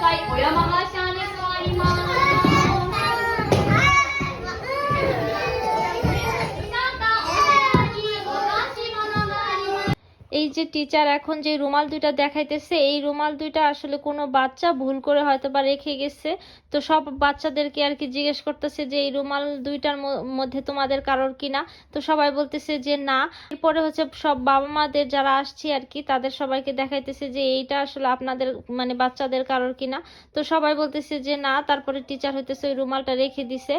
回小山が এই যে টিচার এখন যে রুমাল দুইটা দেখাইতেছে, এই রুমাল দুইটা আসলে কোনো বাচ্চা ভুল করে হয়তো বা রেখে গেছে। তো সব বাচ্চাদেরকে আর কি জিজ্ঞেস করতেছে যে, এই রুমাল দুইটার মধ্যে তোমাদের কারোর কিনা তো সবাই বলতেছে যে, না। এরপরে হচ্ছে সব বাবা মাদের যারা আসছে আর কি, তাদের সবাইকে দেখাইতেছে যে, এইটা আসলে আপনাদের মানে বাচ্চাদের কারোর কিনা তো সবাই বলতেছে যে, না। তারপরে টিচার হইতেছে ওই রুমালটা রেখে দিছে।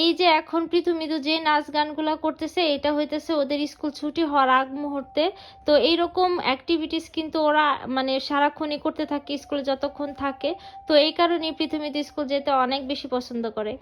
এই যে এখন পৃথুমিদু যে নাচ গানগুলা করতেছে, এটা হইতেছে ওদের স্কুল ছুটি হওয়ার আগ মুহূর্তে। তো এইরকম অ্যাক্টিভিটিস কিন্তু ওরা মানে সারাক্ষণই করতে থাকে, স্কুলে যতক্ষণ থাকে। তো এই কারণেই পৃথুমিদু স্কুল যেতে অনেক বেশি পছন্দ করে।